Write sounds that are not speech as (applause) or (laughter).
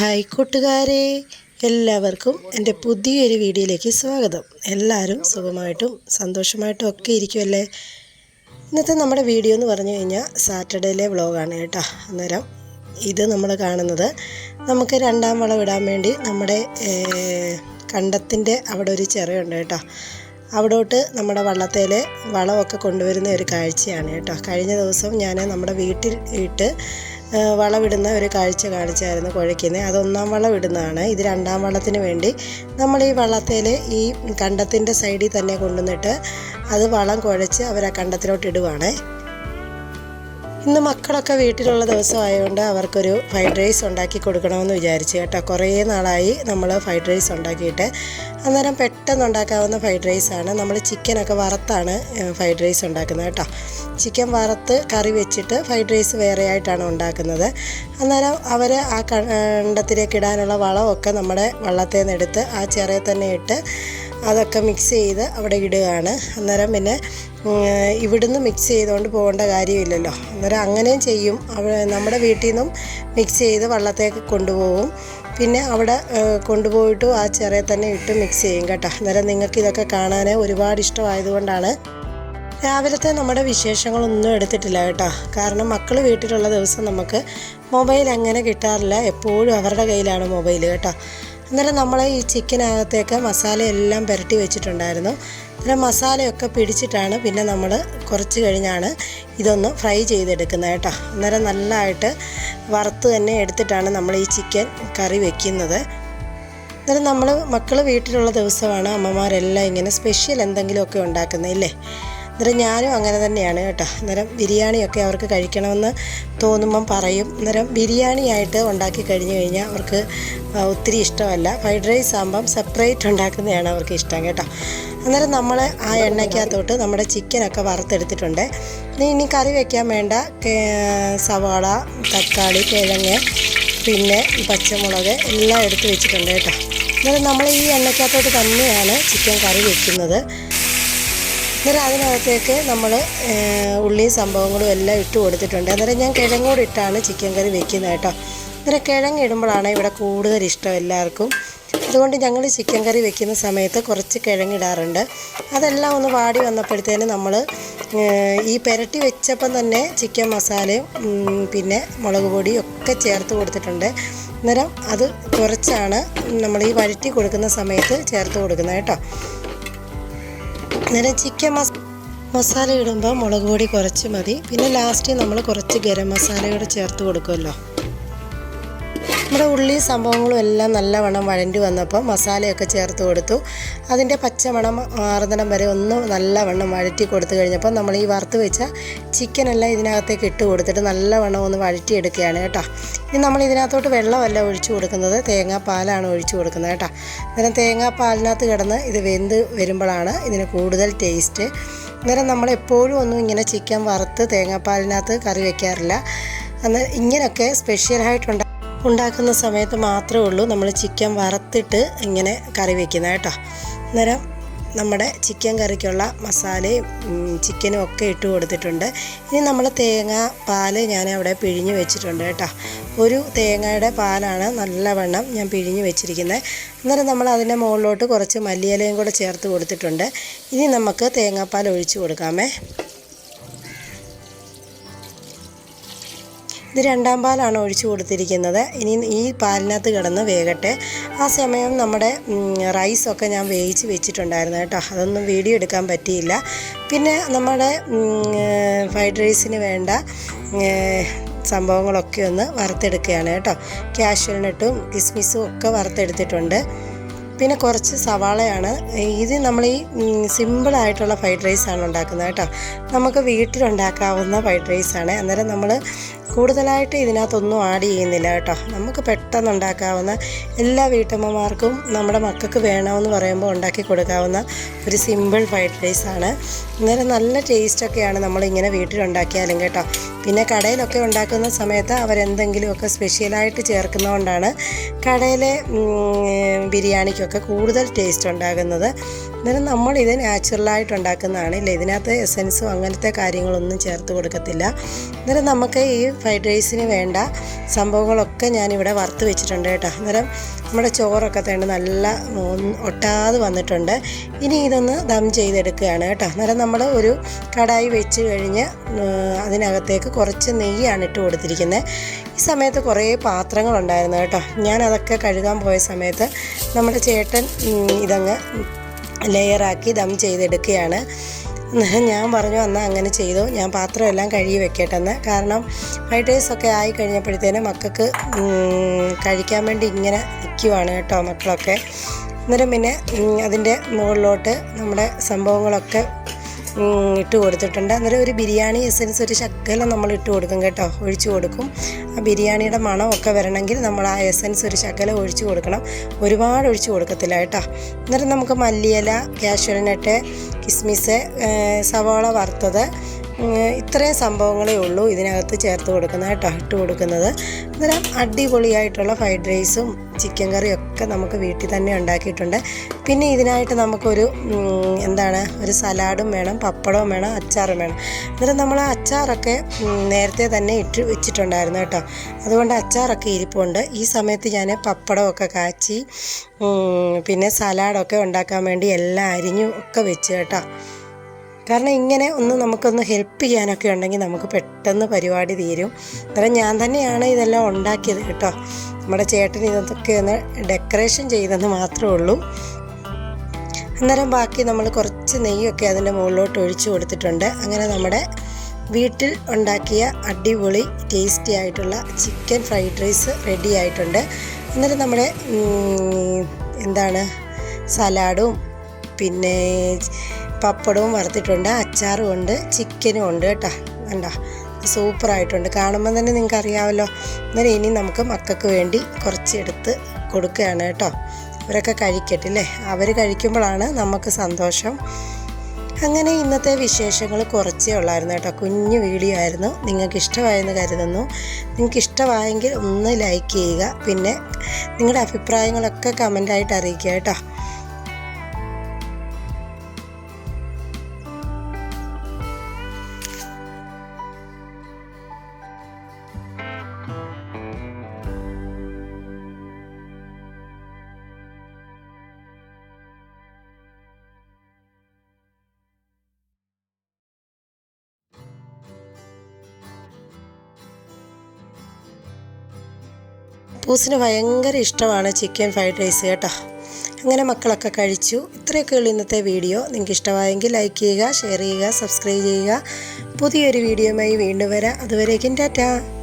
Hi കൂട്ടുകാരെ എല്ലാവർക്കും എന്റെ പുതിയൊരു വീഡിയോയിലേക്ക് സ്വാഗതം. എല്ലാവരും സുഖമായിട്ടും സന്തോഷമായിട്ടും ഒക്കെ ഇരിക്കുമല്ലേ ഇന്നത്തെ നമ്മുടെ വീഡിയോ എന്ന് പറഞ്ഞു കഴിഞ്ഞാൽ സാറ്റർഡേയിലെ വ്ളോഗാണ് കേട്ടോ. അന്നേരം ഇത് നമ്മൾ കാണുന്നത് നമുക്ക് രണ്ടാം വളം ഇടാൻ വേണ്ടി നമ്മുടെ കണ്ടത്തിന്റെ അവിടെ ഒരു ചെറിയുണ്ട് കേട്ടോ. അവിടോട്ട് നമ്മുടെ വള്ളത്തേലെ വളമൊക്കെ കൊണ്ടുവരുന്ന ഒരു കാഴ്ചയാണ് കേട്ടോ. കഴിഞ്ഞ ദിവസം ഞാൻ നമ്മുടെ വീട്ടിൽ ഇട്ട് വളമിടുന്ന ഒരു കാഴ്ച കാണിച്ചായിരുന്നു കുഴയ്ക്കുന്നത്. അതൊന്നാം വളം ഇടുന്നതാണ് ഇത് രണ്ടാം വളത്തിന് വേണ്ടി നമ്മൾ ഈ വള്ളത്തിൽ ഈ കണ്ടത്തിന്റെ സൈഡിൽ തന്നെ കൊണ്ടുവന്നിട്ട് അത് വളം കുഴച്ച് അവർ ആ കണ്ടത്തിലോട്ട് ഇടുവാണേ. ഇന്ന് മക്കളൊക്കെ വീട്ടിലുള്ള ദിവസമായതുകൊണ്ട് അവർക്കൊരു ഫ്രൈഡ് റൈസ് ഉണ്ടാക്കി കൊടുക്കണമെന്ന് വിചാരിച്ചു കേട്ടോ. കുറേ നാളായി നമ്മൾ ഫ്രൈഡ് റൈസ് ഉണ്ടാക്കിയിട്ട്. അന്നേരം പെട്ടെന്ന് ഉണ്ടാക്കാവുന്ന ഫ്രൈഡ് റൈസാണ് നമ്മൾ ചിക്കനൊക്കെ വറുത്താണ് ഫ്രൈഡ് റൈസ് ഉണ്ടാക്കുന്നത് കേട്ടോ. ചിക്കൻ വറുത്ത് കറി വെച്ചിട്ട് ഫ്രൈഡ് റൈസ് വേറെ ആയിട്ടാണ് ഉണ്ടാക്കുന്നത്. അന്നേരം അവർ ആ കണ്ടത്തിലേക്ക് ഇടാനുള്ള വളമൊക്കെ നമ്മുടെ വള്ളത്തിൽ എടുത്ത് ആ ചെറിയ തന്നെ ഇട്ട് അതൊക്കെ മിക്സ് ചെയ്ത് അവിടെ ഇടുകയാണ്. അന്നേരം പിന്നെ ഇവിടുന്ന് മിക്സ് ചെയ്തുകൊണ്ട് പോകേണ്ട കാര്യമില്ലല്ലോ. അന്നേരം അങ്ങനെയും ചെയ്യും. നമ്മുടെ വീട്ടിൽ നിന്നും മിക്സ് ചെയ്ത് വള്ളത്തേക്ക് കൊണ്ടുപോകും. പിന്നെ അവിടെ കൊണ്ടുപോയിട്ട് ആ ചെറിയ തന്നെ ഇട്ട് മിക്സ് ചെയ്യും കേട്ടോ. അന്നേരം നിങ്ങൾക്ക് ഇതൊക്കെ കാണാൻ ഒരുപാട് ഇഷ്ടമായതുകൊണ്ടാണ്. രാവിലത്തെ നമ്മുടെ വിശേഷങ്ങളൊന്നും എടുത്തിട്ടില്ല കേട്ടോ. കാരണം മക്കൾ വീട്ടിലുള്ള ദിവസം നമുക്ക് മൊബൈൽ അങ്ങനെ കിട്ടാറില്ല. എപ്പോഴും അവരുടെ കയ്യിലാണ് മൊബൈൽ കേട്ടോ. അന്നേരം നമ്മൾ ഈ ചിക്കനകത്തേക്ക് മസാലയെല്ലാം പുരട്ടി വെച്ചിട്ടുണ്ടായിരുന്നു. അന്നേരം മസാലയൊക്കെ പിടിച്ചിട്ടാണ് പിന്നെ നമ്മൾ കുറച്ച് കഴിഞ്ഞാണ് ഇതൊന്ന് ഫ്രൈ ചെയ്തെടുക്കുന്നത് കേട്ടോ. അന്നേരം നല്ലതായിട്ട് വറുത്ത് തന്നെ എടുത്തിട്ടാണ് നമ്മൾ ഈ ചിക്കൻ കറി വെക്കുന്നത്. അന്നേരം നമ്മൾ മക്കൾ വീട്ടിലുള്ള ദിവസമാണ് അമ്മമാരെല്ലാം ഇങ്ങനെ സ്പെഷ്യൽ എന്തെങ്കിലുമൊക്കെ ഉണ്ടാക്കുന്നത് ഇല്ലേ? അന്നേരം ഞാനും അങ്ങനെ തന്നെയാണ് കേട്ടോ. അന്നേരം ബിരിയാണിയൊക്കെ അവർക്ക് കഴിക്കണമെന്ന് തോന്നുമ്പം പറയും. അന്നേരം ബിരിയാണിയായിട്ട് ഉണ്ടാക്കി കഴിഞ്ഞ് കഴിഞ്ഞാൽ അവർക്ക് ഒത്തിരി ഇഷ്ടമല്ല. ഫ്രൈഡ് റൈസ് ആകുമ്പം സെപ്പറേറ്റ് ഉണ്ടാക്കുന്നതാണ് അവർക്ക് ഇഷ്ടം കേട്ടോ. അന്നേരം നമ്മൾ ആ എണ്ണയ്ക്കകത്തോട്ട് നമ്മുടെ ചിക്കനൊക്കെ വറുത്തെടുത്തിട്ടുണ്ട്. ഇനി കറി വയ്ക്കാൻ വേണ്ട സവാള തക്കാളി കിഴങ്ങ് പിന്നെ പച്ചമുളക് എല്ലാം എടുത്ത് വെച്ചിട്ടുണ്ട് കേട്ടോ. അന്നേരം നമ്മൾ ഈ എണ്ണയ്ക്കകത്തോട്ട് തന്നെയാണ് ചിക്കൻ കറി വെക്കുന്നത്. അന്നേരം അതിനകത്തേക്ക് നമ്മൾ ഉള്ളി സംഭവങ്ങളും എല്ലാം ഇട്ട് കൊടുത്തിട്ടുണ്ട്. അന്നേരം ഞാൻ കിഴങ്ങോട് ഇട്ടാണ് ചിക്കൻ കറി വെക്കുന്നത് കേട്ടോ. അന്നേരം കിഴങ്ങ് ഇടുമ്പോഴാണ് ഇവിടെ കൂടുതൽ ഇഷ്ടം എല്ലാവർക്കും. അതുകൊണ്ട് ഞങ്ങൾ ചിക്കൻ കറി വെക്കുന്ന സമയത്ത് കുറച്ച് കിഴങ്ങിടാറുണ്ട് അതെല്ലാം ഒന്ന് വാടി വന്നപ്പോഴത്തേന് നമ്മൾ ഈ പുരട്ടി വെച്ചപ്പം തന്നെ ചിക്കൻ മസാലയും പിന്നെ മുളക് പൊടിയും ഒക്കെ ചേർത്ത് കൊടുത്തിട്ടുണ്ട്. അന്നേരം അത് കുറച്ചാണ് നമ്മൾ ഈ വഴറ്റി കൊടുക്കുന്ന സമയത്ത് ചേർത്ത് കൊടുക്കുന്നത് കേട്ടോ. അന്നേരം ചിക്കൻ മസ മസാല ഇടുമ്പോൾ മുളക് പൊടി കുറച്ച് മതി. പിന്നെ ലാസ്റ്റ് നമ്മൾ കുറച്ച് ഗരം മസാല കൂടെ ചേർത്ത് കൊടുക്കുമല്ലോ. നമ്മുടെ ഉള്ളി സംഭവങ്ങളും എല്ലാം നല്ലവണ്ണം വഴണ്ടി വന്നപ്പോൾ മസാലയൊക്കെ ചേർത്ത് കൊടുത്തു. അതിന്റെ പച്ചമണം ആറുതണം വരെ ഒന്ന് നല്ലവണ്ണം വഴറ്റി കൊടുത്തു കഴിഞ്ഞപ്പോൾ നമ്മൾ ഈ വറുത്ത് വെച്ച ചിക്കനെല്ലാം ഇതിനകത്തേക്ക് ഇട്ട് കൊടുത്തിട്ട് നല്ലവണ്ണം ഒന്ന് വഴറ്റിയെടുക്കുകയാണ് കേട്ടോ. ഇനി നമ്മൾ ഇതിനകത്തോട്ട് വെള്ളമല്ല ഒഴിച്ചു കൊടുക്കുന്നത് തേങ്ങാപ്പാലാണ് ഒഴിച്ചു കൊടുക്കുന്നത് കേട്ടോ. അന്നേരം തേങ്ങാപ്പാലിനകത്ത് കിടന്ന് ഇത് വെന്ത് വരുമ്പോഴാണ് ഇതിന് കൂടുതൽ ടേസ്റ്റ് അന്നേരം നമ്മൾ എപ്പോഴും ഒന്നും ഇങ്ങനെ ചിക്കൻ വറുത്ത് തേങ്ങാപ്പാലിനകത്ത് കറി വയ്ക്കാറില്ല അന്ന് ഇങ്ങനെയൊക്കെ സ്പെഷ്യലായിട്ടുണ്ട ഉണ്ടാക്കുന്ന സമയത്ത് മാത്രമേ ഉള്ളൂ നമ്മൾ ചിക്കൻ വറുത്തിട്ട് ഇങ്ങനെ കറി വെക്കുന്നത് കേട്ടോ. അന്നേരം നമ്മുടെ ചിക്കൻ കറിക്കുള്ള മസാലയും ചിക്കനും ഒക്കെ ഇട്ട് കൊടുത്തിട്ടുണ്ട്. ഇനി നമ്മൾ തേങ്ങ പാൽ ഞാൻ അവിടെ പിഴിഞ്ഞ് വെച്ചിട്ടുണ്ട് കേട്ടോ. ഒരു തേങ്ങയുടെ പാലാണ് നല്ലവണ്ണം ഞാൻ പിഴിഞ്ഞ് വെച്ചിരിക്കുന്നത്. അന്നേരം നമ്മൾ അതിന്റെ മുകളിലോട്ട് കുറച്ച് മല്ലിയിലയും കൂടെ ചേർത്ത് കൊടുത്തിട്ടുണ്ട്. ഇനി നമുക്ക് തേങ്ങാപ്പാൽ ഒഴിച്ച് കൊടുക്കാമേ. ഇത് രണ്ടാം പാലാണ് ഒഴിച്ചു കൊടുത്തിരിക്കുന്നത്. ഇനി ഈ പാലിനകത്ത് കിടന്ന് വേകട്ടെ. ആ സമയം നമ്മുടെ റൈസൊക്കെ ഞാൻ വേവിച്ച് വെച്ചിട്ടുണ്ടായിരുന്നു കേട്ടോ. അതൊന്നും വീഡിയോ എടുക്കാൻ പറ്റിയില്ല. പിന്നെ നമ്മുടെ ഫ്രൈഡ് റൈസിന് വേണ്ട സംഭവങ്ങളൊക്കെ ഒന്ന് വറുത്തെടുക്കുകയാണ് കേട്ടോ. കാഷ്വൽ നട്ടും കിസ്മിസും ഒക്കെ വറുത്തെടുത്തിട്ടുണ്ട്. പിന്നെ കുറച്ച് സവാളയാണ്. ഇത് നമ്മൾ ഈ സിമ്പിളായിട്ടുള്ള ഫ്രൈഡ് റൈസാണ് ഉണ്ടാക്കുന്നത് കേട്ടോ. നമുക്ക് വീട്ടിലുണ്ടാക്കാവുന്ന ഫ്രൈഡ് റൈസാണ് അന്നേരം നമ്മൾ കൂടുതലായിട്ട് ഇതിനകത്തൊന്നും ആഡ് ചെയ്യുന്നില്ല കേട്ടോ. നമുക്ക് പെട്ടെന്ന് ഉണ്ടാക്കാവുന്ന എല്ലാ വീട്ടമ്മമാർക്കും നമ്മുടെ മക്കൾക്ക് വേണമെന്ന് പറയുമ്പോൾ ഉണ്ടാക്കി കൊടുക്കാവുന്ന ഒരു സിമ്പിൾ ഫ്രൈഡ് റൈസാണ് അന്നേരം നല്ല ടേസ്റ്റൊക്കെയാണ് നമ്മളിങ്ങനെ വീട്ടിലുണ്ടാക്കിയാലും കേട്ടോ. പിന്നെ കടയിലൊക്കെ ഉണ്ടാക്കുന്ന സമയത്ത് അവരെന്തെങ്കിലുമൊക്കെ സ്പെഷ്യലായിട്ട് ചേർക്കുന്നതുകൊണ്ടാണ് കടയിലെ ബിരിയാണിക്കൊക്കെ കൂടുതൽ ടേസ്റ്റ് ഉണ്ടാകുന്നത്. അന്നേരം നമ്മൾ നാച്ചുറലായിട്ട് ഉണ്ടാക്കുന്നതാണ് ഇല്ല ഇതിനകത്ത് എസൻസും അങ്ങനത്തെ കാര്യങ്ങളൊന്നും ചേർത്ത് കൊടുക്കത്തില്ല. അന്നേരം നമുക്ക് ഈ ഫ്രൈഡ് റൈസിന് വേണ്ട സംഭവങ്ങളൊക്കെ ഞാനിവിടെ വറുത്ത് വെച്ചിട്ടുണ്ട് കേട്ടോ. അന്നേരം നമ്മുടെ ചോറൊക്കെ തേണ്ട നല്ല ഒട്ടാതെ വന്നിട്ടുണ്ട്. ഇനി ഇതൊന്ന് ദം ചെയ്തെടുക്കുകയാണ് കേട്ടോ. അന്നേരം നമ്മൾ ഒരു കടായി വെച്ച് കഴിഞ്ഞ് അതിനകത്തേക്ക് കുറച്ച് നെയ്യാണ് ഇട്ട് കൊടുത്തിരിക്കുന്നത്. ഈ സമയത്ത് കുറേ പാത്രങ്ങളുണ്ടായിരുന്നു കേട്ടോ. ഞാൻ അതൊക്കെ കഴുകാൻ പോയ സമയത്ത് നമ്മുടെ ചേട്ടൻ ഇതങ്ങ് ലെയറാക്കി ദം ചെയ്തെടുക്കുകയാണ്. (laughs) ഞാൻ പറഞ്ഞു എന്നാൽ അങ്ങനെ ചെയ്തു. ഞാൻ പാത്രമെല്ലാം കഴുകി വെക്കട്ടെന്ന്. കാരണം ഫ്രൈഡ് ഒക്കെ ആയി കഴിഞ്ഞപ്പോഴത്തേനും മക്കൾക്ക് കഴിക്കാൻ വേണ്ടി ഇങ്ങനെ നിൽക്കുവാണ് കേട്ടോ മക്കളൊക്കെ. അന്നേരം പിന്നെ അതിന്റെ മുകളിലോട്ട് നമ്മുടെ സംഭവങ്ങളൊക്കെ ഇട്ട് കൊടുത്തിട്ടുണ്ട്. അന്നേരം ഒരു ബിരിയാണി എസെൻസ് ഒരു ശക്കലം നമ്മൾ ഇട്ട് കൊടുക്കും കേട്ടോ. ഒഴിച്ചു കൊടുക്കും. ആ ബിരിയാണിയുടെ മണമൊക്കെ വരണമെങ്കിൽ നമ്മൾ ആ എസെൻസ് ഒരു ശകലം ഒഴിച്ചു കൊടുക്കണം. ഒരുപാട് ഒഴിച്ചു കൊടുക്കത്തില്ല കേട്ടോ. അന്നേരം നമുക്ക് മല്ലിയില കാശ്വരനട്ട് കിസ്മിസ് സവാള വറുത്തത് ഇത്രയും സംഭവങ്ങളേ ഉള്ളൂ. ഇതിനകത്ത് ചേർത്ത് കൊടുക്കുന്നത് കേട്ടോ ഇട്ട് കൊടുക്കുന്നത്. അന്നേരം അടിപൊളിയായിട്ടുള്ള ഫ്രൈഡ് റൈസും ചിക്കൻ കറിയും ഒക്കെ നമുക്ക് വീട്ടിൽ തന്നെ ഉണ്ടാക്കിയിട്ടുണ്ട്. പിന്നെ ഇതിനായിട്ട് നമുക്കൊരു എന്താണ് ഒരു സലാഡും വേണം പപ്പടവും വേണം അച്ചാറും വേണം. അന്നേരം നമ്മൾ അച്ചാറൊക്കെ നേരത്തെ തന്നെ ഇട്ട് വെച്ചിട്ടുണ്ടായിരുന്നു കേട്ടോ. അതുകൊണ്ട് അച്ചാറൊക്കെ ഇരിപ്പുണ്ട്. ഈ സമയത്ത് ഞാൻ പപ്പടമൊക്കെ കാച്ചി പിന്നെ സലാഡൊക്കെ ഉണ്ടാക്കാൻ വേണ്ടി എല്ലാം അരിഞ്ഞു ഒക്കെ വെച്ച് കേട്ടോ. കാരണം ഇങ്ങനെ ഒന്ന് നമുക്കൊന്ന് ഹെൽപ്പ് ചെയ്യാനൊക്കെ ഉണ്ടെങ്കിൽ നമുക്ക് പെട്ടെന്ന് പരിപാടി തീരും. അന്നേരം ഞാൻ തന്നെയാണ് ഇതെല്ലാം ഉണ്ടാക്കിയത് കേട്ടോ. നമ്മുടെ ചേട്ടൻ ഇതൊക്കെ ഒന്ന് ഡെക്കറേഷൻ ചെയ്തെന്ന് മാത്രമേ ഉള്ളൂ. അന്നേരം ബാക്കി നമ്മൾ കുറച്ച് നെയ്യൊക്കെ അതിന്റെ മുകളിലോട്ട് ഒഴിച്ചു കൊടുത്തിട്ടുണ്ട്. അങ്ങനെ നമ്മുടെ വീട്ടിൽ ഉണ്ടാക്കിയ അടിപൊളി ടേസ്റ്റി ആയിട്ടുള്ള ചിക്കൻ ഫ്രൈഡ് റൈസ് റെഡി ആയിട്ടുണ്ട്. അന്നേരം നമ്മുടെ എന്താണ് സലാഡും പിന്നെ പപ്പടവും വറുത്തിട്ടുണ്ട് അച്ചാറും ഉണ്ട് ചിക്കനും ഉണ്ട് കേട്ടോ. കണ്ടോ സൂപ്പറായിട്ടുണ്ട്. കാണുമ്പോൾ തന്നെ നിങ്ങൾക്ക് അറിയാമല്ലോ അന്നേരം ഇനി നമുക്ക് മക്കൾക്ക് വേണ്ടി കുറച്ച് എടുത്ത് കൊടുക്കുകയാണ് കേട്ടോ. അവരൊക്കെ കഴിക്കട്ടെ അല്ലേ? അവർ കഴിക്കുമ്പോഴാണ് നമുക്ക് സന്തോഷം. അങ്ങനെ ഇന്നത്തെ വിശേഷങ്ങൾ കുറച്ചേ ഉള്ളായിരുന്നു കേട്ടോ. കുഞ്ഞു വീഡിയോ ആയിരുന്നു. നിങ്ങൾക്ക് ഇഷ്ടമായെന്ന് കരുതുന്നു. നിങ്ങൾക്ക് ഇഷ്ടമായെങ്കിൽ ഒന്ന് ലൈക്ക് ചെയ്യുക. പിന്നെ നിങ്ങളുടെ അഭിപ്രായങ്ങളൊക്കെ കമന്റായിട്ട് അറിയിക്കുക കേട്ടോ. പൂസിന് ഭയങ്കര ഇഷ്ടമാണ് ചിക്കൻ ഫ്രൈഡ് റൈസ് കേട്ടോ. അങ്ങനെ മക്കളൊക്കെ കഴിച്ചു. ഇത്രയൊക്കെ ഉള്ളൂ ഇന്നത്തെ വീഡിയോ നിങ്ങൾക്ക് ഇഷ്ടമായെങ്കിൽ ലൈക്ക് ചെയ്യുക ഷെയർ ചെയ്യുക സബ്സ്ക്രൈബ് ചെയ്യുക. പുതിയൊരു വീഡിയോയുമായി വീണ്ടും വരാം. അതുവരേക്കും ടാറ്റാ.